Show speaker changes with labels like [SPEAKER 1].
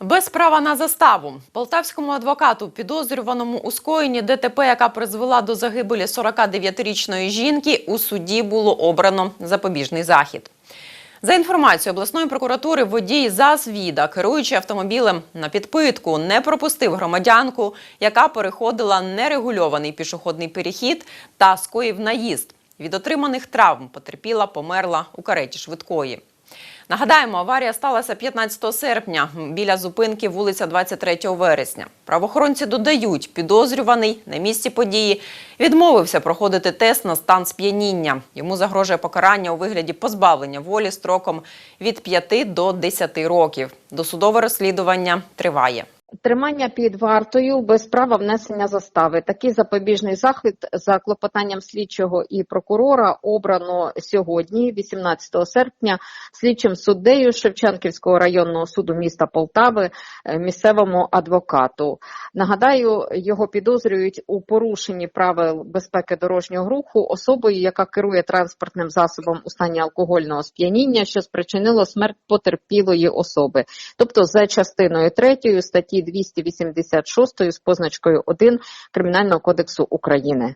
[SPEAKER 1] Без права на заставу полтавському адвокату, підозрюваному у скоєнні ДТП, яка призвела до загибелі 49-річної жінки, у суді було обрано запобіжний захід. За інформацією обласної прокуратури, водій Зазвіда, керуючи автомобілем на підпитку, не пропустив громадянку, яка переходила нерегульований пішохідний перехід та скоїв наїзд. Від отриманих травм потерпіла, померла у кареті швидкої. Нагадаємо, аварія сталася 15 серпня біля зупинки вулиця 23 вересня. Правоохоронці додають, підозрюваний на місці події відмовився проходити тест на стан сп'яніння. Йому загрожує покарання у вигляді позбавлення волі строком від 5 до 10 років. Досудове розслідування триває.
[SPEAKER 2] Тримання під вартою без права внесення застави. Такий запобіжний захід за клопотанням слідчого і прокурора обрано сьогодні, 18 серпня, слідчим суддею Шевченківського районного суду міста Полтави е, місцевому адвокату. Нагадаю, його підозрюють у порушенні правил безпеки дорожнього руху особою, яка керує транспортним засобом у стані алкогольного сп'яніння, що спричинило смерть потерпілої особи, тобто за частиною 3 статті 286 з позначкою 1 Кримінального кодексу України.